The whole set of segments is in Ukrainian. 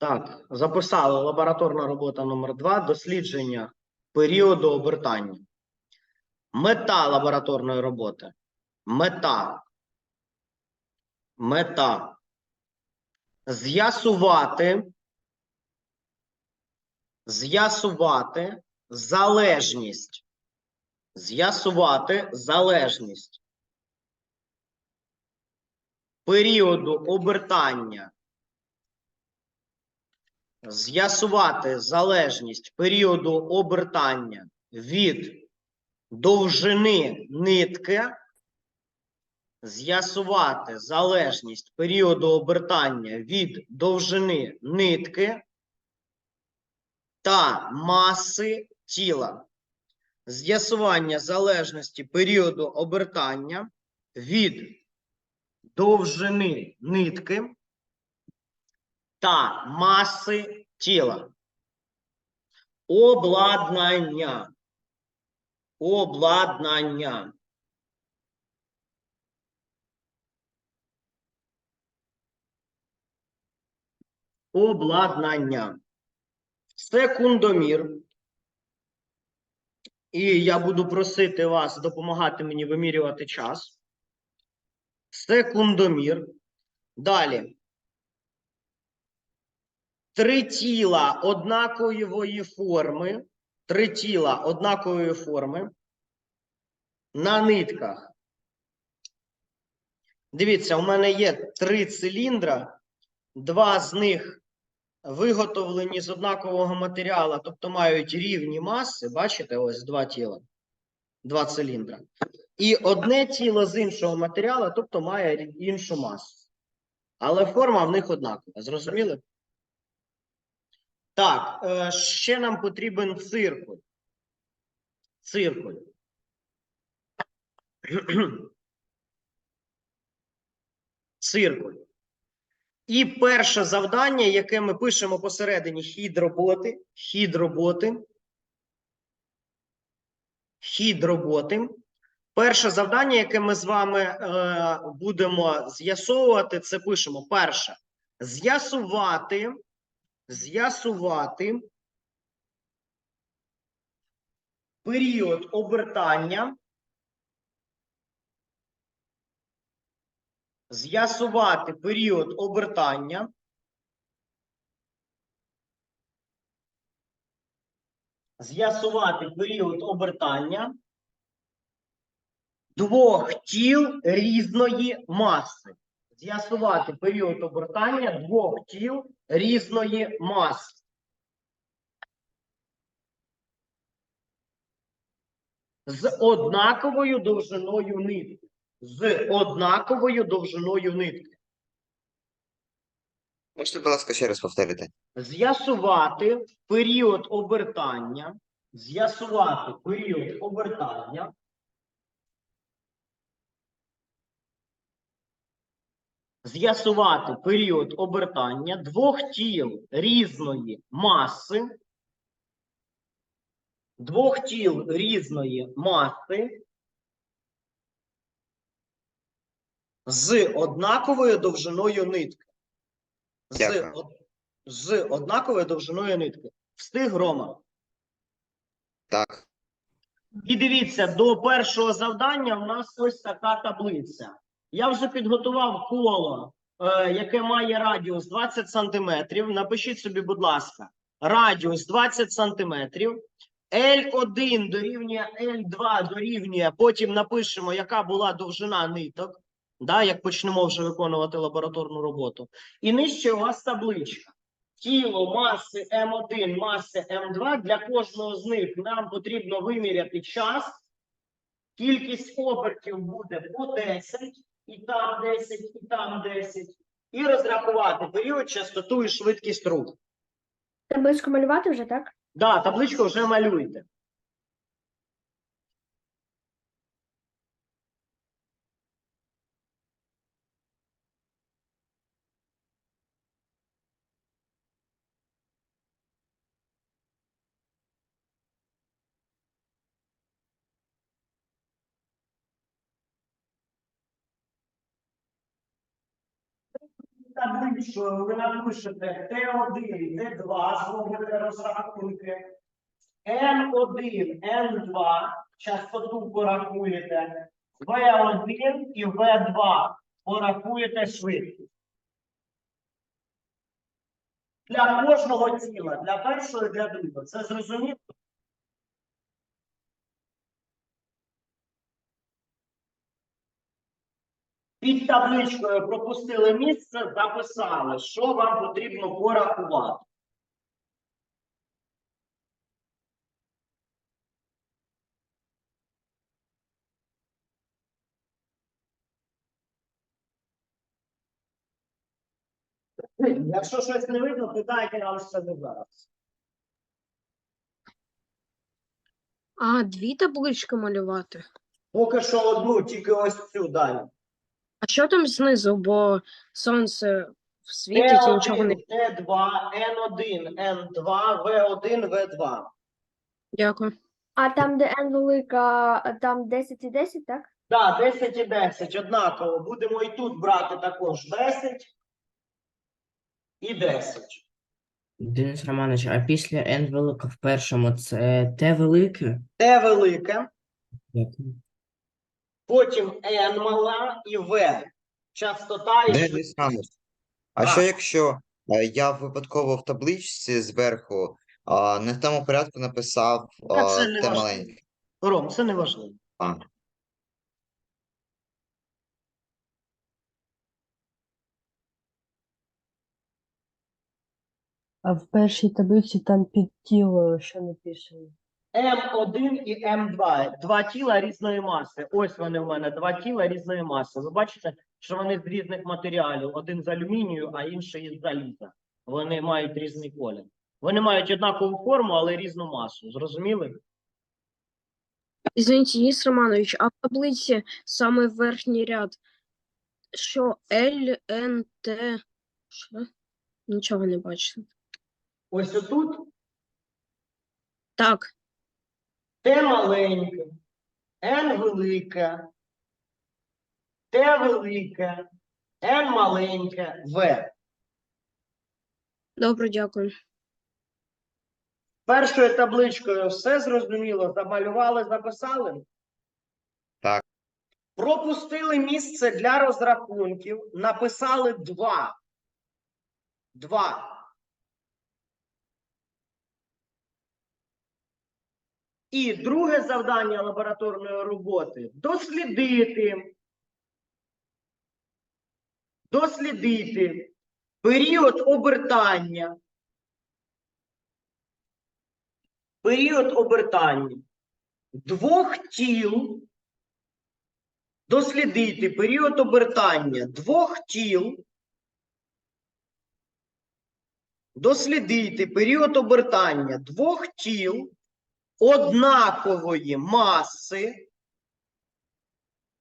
Так, записали лабораторна робота номер 2 дослідження періоду обертання. Мета лабораторної роботи. Мета. Мета. З'ясувати. З'ясувати залежність. З'ясувати залежність періоду обертання з'ясувати залежність періоду обертання від довжини нитки, з'ясувати залежність періоду обертання від довжини нитки та маси тіла. З'ясування залежності періоду обертання від довжини нитки та маси тіла. Обладнання. Обладнання. Обладнання. Секундомір. І я буду просити вас допомагати мені вимірювати час. Секундомір. Далі три тіла однакової форми, три тіла однакової форми на нитках. Дивіться, у мене є три циліндра, два з них виготовлені з однакового матеріалу, тобто мають рівні маси. Бачите, ось два тіла, два циліндра. І одне тіло з іншого матеріалу, тобто має іншу масу. Але форма в них однакова. Зрозуміли? Так, е, ще нам потрібен циркуль. Циркуль. Циркуль. І перше завдання, яке ми пишемо посередині хід роботи, хід роботи. Хід роботи. Перше завдання, яке ми з вами е, будемо з'ясовувати, це пишемо перше. З'ясувати з'ясувати період обертання, з'ясувати період обертання з'ясувати період обертання двох тіл різної маси з'ясувати період обертання двох тіл різної маси. З однаковою довжиною нитки. З однаковою довжиною нитки. Можете, будь ласка, ще раз повторити? З'ясувати період обертання. З'ясувати період обертання з'ясувати період обертання двох тіл різної маси, двох тіл різної маси з однаковою довжиною нитки. З, од- з однаковою довжиною нитки. Встиг Рома. Так. І дивіться, до першого завдання в нас ось така таблиця. Я вже підготував коло, е, яке має радіус 20 сантиметрів. Напишіть собі, будь ласка, радіус 20 сантиметрів. L1 дорівнює L2 дорівнює. Потім напишемо, яка була довжина ниток, да, як почнемо вже виконувати лабораторну роботу. І нижче у вас табличка. Тіло маси М1, маси М2. Для кожного з них нам потрібно виміряти час. Кількість обертів буде по 10, і там 10, і там 10. І розрахувати період, частоту і швидкість руху. Табличку малювати вже, так? Да, табличку вже малюйте. Табличкою ви напишете Т1, Т2, зробите розрахунки. N1, N2, частоту порахуєте, V1 і V2 порахуєте швидкість. Для кожного тіла, для першого і для другого. Це зрозуміло? Під табличкою пропустили місце, записали, що вам потрібно порахувати. Якщо щось не видно, питайте, я вам скажу зараз. А, дві таблички малювати. Поки що одну, тільки ось цю далі. А що там знизу, бо сонце світить і нічого не. Т1, Т2, Н1, Н2, В1, В2. Дякую. А там, де N велика, там 10 і 10, так? Так, 10 і 10 однаково. Будемо і тут брати також 10 і 10. Денис Романович, а після N велика в першому це Т велике? Т велике, Дякую. Потім N мала і В. Частота і Денис швидкість. Романович, а Так. що якщо е, я випадково в табличці зверху а, не в тому порядку написав Та а, це не те важливо. маленьке? Ром, це не важливо. А, А в першій таблиці там під тіло що написано? М1 і М2. Два тіла різної маси. Ось вони в мене, два тіла різної маси. Ви бачите, що вони з різних матеріалів. Один з алюмінію, а інший із заліза. Вони мають різний колір. Вони мають однакову форму, але різну масу. Зрозуміли? Извините, Денис Романович, а в таблиці саме верхній ряд, що L, N, T, що? Нічого не бачу. Ось отут Так, Т маленьке, Н велике, Т велике, Н маленьке, В. добре, дякую. Першою табличкою все зрозуміло, замалювали, записали? Так. Пропустили місце для розрахунків, написали два. Два. І друге завдання лабораторної роботи дослідити. Дослідити період обертання. Період обертання. Двох тіл, дослідити період обертання. Двох тіл, дослідити період обертання. Двох тіл однакової маси,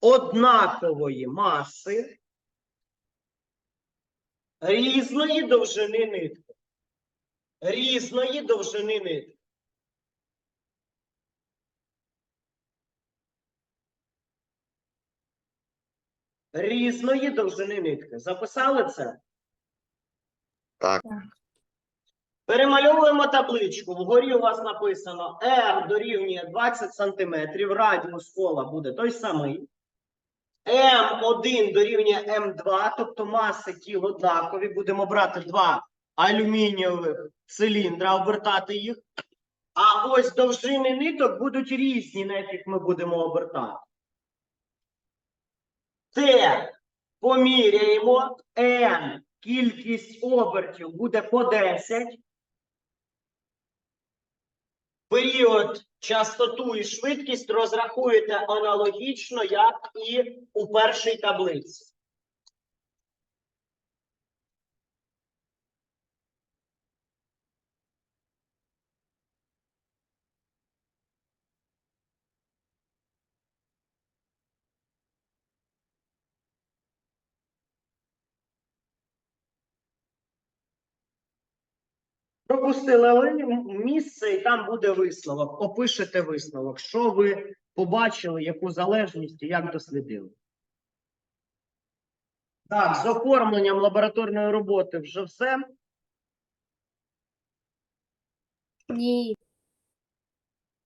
однакової маси різної довжини нитки. Різної довжини нитки. різної довжини нитки. Записали це? Так. Перемальовуємо табличку. Вгорі у вас написано R дорівнює 20 см, радіус кола буде той самий. М1 дорівнює М2, тобто маси тіл однакові. Будемо брати два алюмінієвих циліндра, обертати їх. А ось довжини ниток будуть різні, на яких ми будемо обертати. Т поміряємо, N кількість обертів буде по 10. Період, частоту і швидкість розрахуєте аналогічно, як і у першій таблиці. Пропустили місце, і там буде висновок. Опишете висновок, що ви побачили, яку залежність і як дослідили. Так, з оформленням лабораторної роботи вже все. Ні.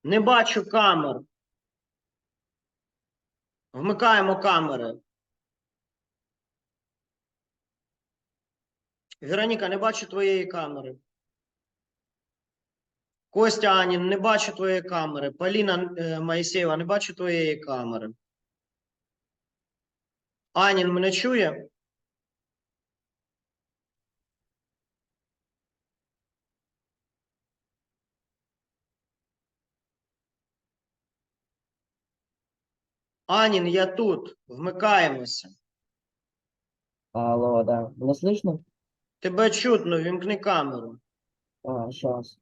Не бачу камер. Вмикаємо камери. Вероніка, не бачу твоєї камери. Костя Анін, не бачу твоєї камери. Поліна е, Моїсеєва, не бачу твоєї камери. Анін мене чує? Анін, я тут. Вмикаємося. Алло, да. Было слышно? Тебе чутно, вімкни камеру. А, сейчас.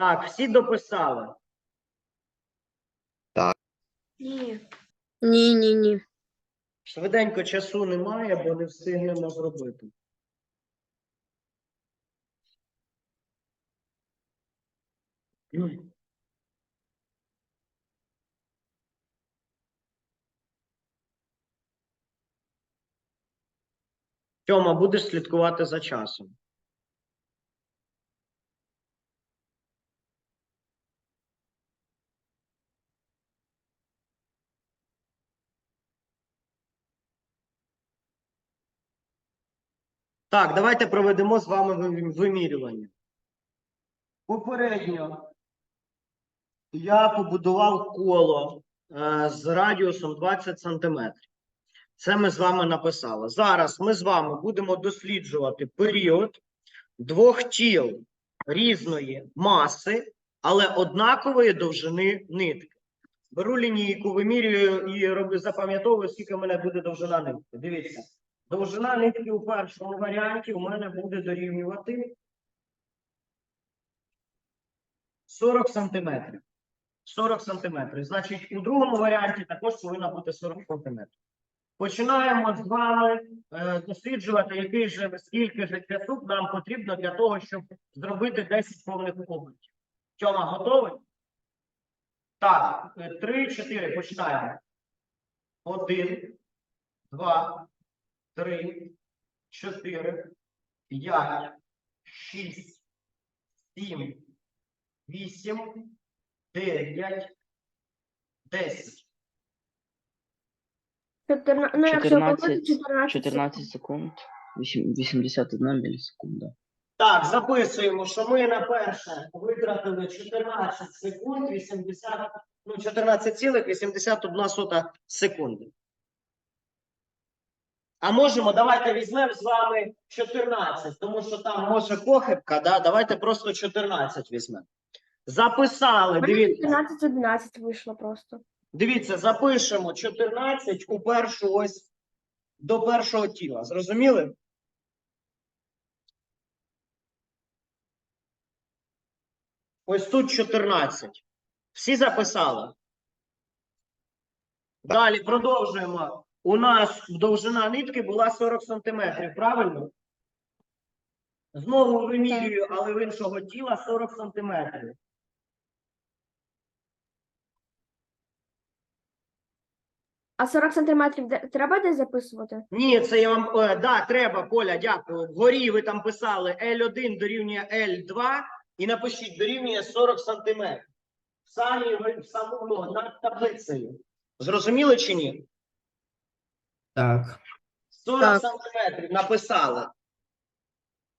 Так, всі дописали. Ні. Ні, ні, ні. Швиденько часу немає, бо не встигнемо зробити. Тьома, будеш слідкувати за часом. Так, давайте проведемо з вами вимірювання. Попередньо я побудував коло е, з радіусом 20 сантиметрів. Це ми з вами написали. Зараз ми з вами будемо досліджувати період двох тіл різної маси, але однакової довжини нитки. Беру лінійку, вимірюю і роблю, запам'ятовую, скільки в мене буде довжина нитки. Дивіться. Довжина нитки у першому варіанті у мене буде дорівнювати 40 сантиметрів. 40 сантиметрів. Значить, у другому варіанті також повинна бути 40 сантиметрів. Починаємо з вами е, досліджувати, який же скільки же часу нам потрібно для того, щоб зробити 10 повних обертів. Тьома, готовий? Так, 3-4, починаємо. Один, два, три, чотири, п'ять, шість, сім, вісім, дев'ять, десять. Чотирна... Ну, якщо 14, помити, 14. 14 секунд, вісім- 81 мілісекунда. Так, записуємо, що ми на перше витратили 14 секунд, 80, ну, 14,81 сота секунди. А можемо, давайте візьмемо з вами 14, тому що там може похибка, да? давайте просто 14 візьмемо. Записали, дивіться. 14 11 вийшло просто. Дивіться, запишемо 14 у першу ось до першого тіла. Зрозуміли? Ось тут 14. Всі записали? Далі продовжуємо. У нас довжина нитки була 40 сантиметрів, правильно? Знову вимірюю, але в іншого тіла 40 сантиметрів. А 40 сантиметрів де... треба десь записувати? Ні, це я вам е, да, треба, Коля, дякую. Вгорі ви там писали L1 дорівнює L2 і напишіть дорівнює 40 сантиметрів. Самі ви в самому над таблицею. Зрозуміли чи ні? Так. 40 Так. сантиметрів написали.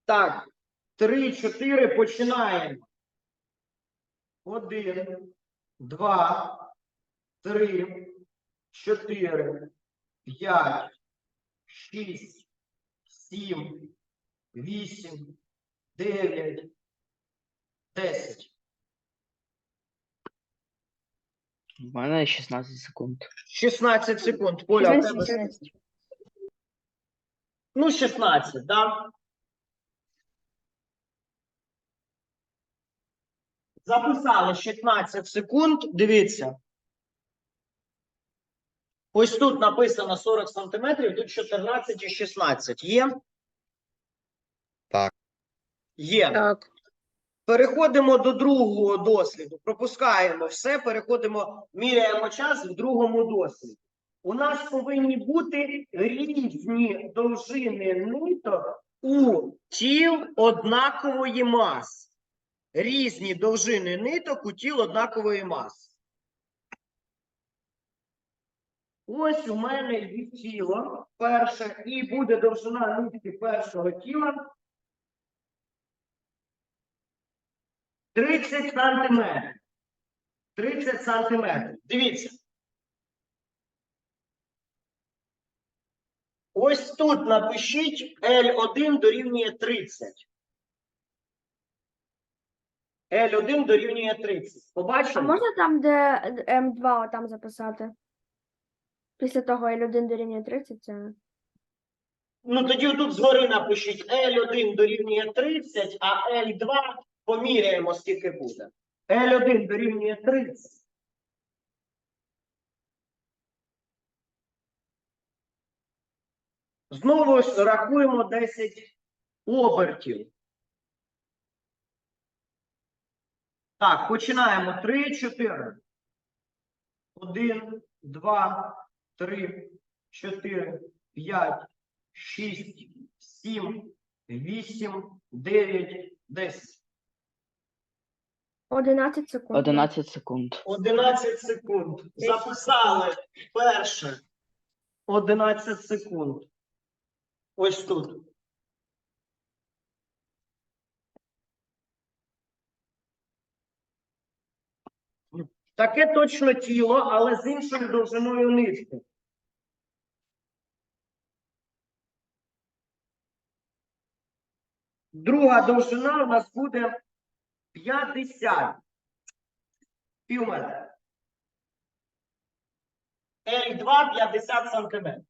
Так, 3-4 починаємо. Один, два, три, чотири, п'ять, шість, сім, вісім, дев'ять, десять. У мене 16 секунд. 16 секунд. Поля, у тебе Ну, 16, да? Записали 16 секунд. Дивіться. Ось тут написано 40 сантиметрів, тут 14 і 16. Є? Так. Є. Так. Переходимо до другого досліду. Пропускаємо все, переходимо, міряємо час в другому досліді. У нас повинні бути різні довжини ниток у тіл однакової маси. Різні довжини ниток у тіл однакової маси. Ось у мене є тіло перше, і буде довжина нитки першого тіла 30 сантиметрів. 30 сантиметрів. Дивіться. Ось тут напишіть L1 дорівнює 30. L1 дорівнює 30. А Побачили? можна там, де М2 там записати? Після того L1 дорівнює 30, це... Ну тоді тут згори напишіть L1 дорівнює 30, а L2 поміряємо, скільки буде. L1 дорівнює 30. Знову ж рахуємо 10 обертів. Так, починаємо. 3, 4. 1, 2, 3, 4, 5, 6, 7, 8, 9, 10. 11 секунд. 11 секунд. 11 секунд. Записали перше. 11 секунд. Ось тут. Таке точно тіло, але з іншою довжиною нитки. Друга довжина у нас буде 50. Пів метра. L2 50 сантиметрів.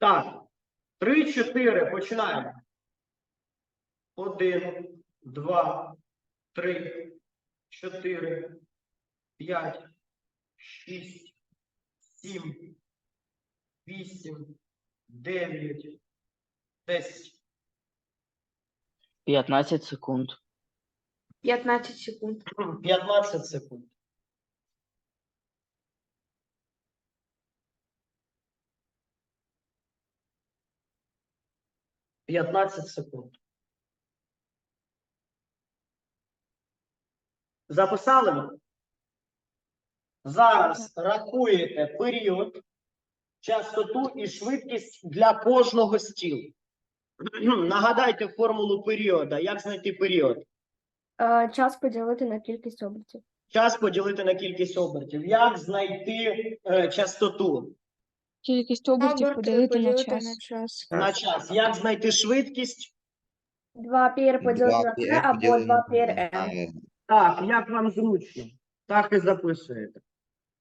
Так, три, чотири, починаємо. Один, два, три, чотири, п'ять, шість, сім, вісім, дев'ять, десять. 15 секунд. 15 секунд. 15 секунд. П'ятнадцять секунд. Записали? Зараз рахуєте період, частоту і швидкість для кожного з тіл. Нагадайте формулу періода. Як знайти період? Е, час поділити на кількість обертів. Час поділити на кількість обертів. Як знайти е, частоту? Кількість обертів поділити на час. На час. Як знайти швидкість? 2 пір поділити на Два або 2 пір на Так, як вам зручно. Так і записуєте.